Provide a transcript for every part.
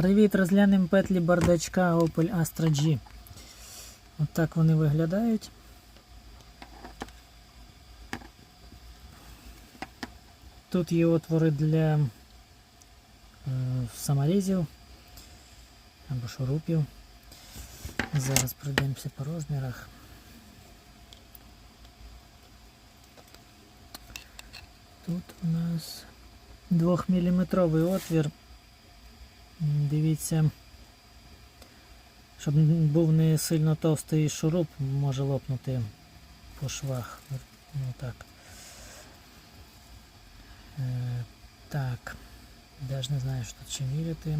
Привіт, розглянемо петлі бардачка Opel Astra G. От так вони виглядають. Тут є отвори для е, саморізів або шурупів. Зараз пройдемося по розмірах. Тут у нас 2-мм отвір. Дивіться, щоб був не сильно товстий шуруп, може лопнути по швах. Ну так. Е, так. Даже не знаю, що тут ще міряти.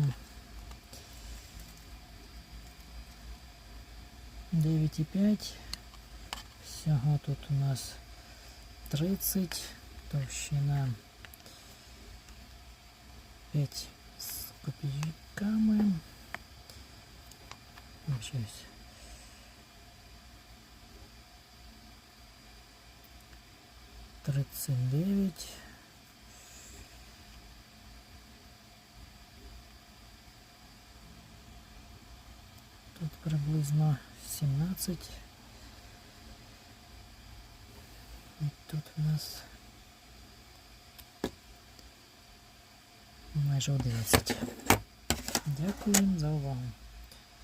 9,5. Всього тут у нас 30. Товщина 5 з копійками. Щось. Тридцять дев'ять. Тут приблизно сімнадцять. І тут у нас майже 11. Дякую за увагу.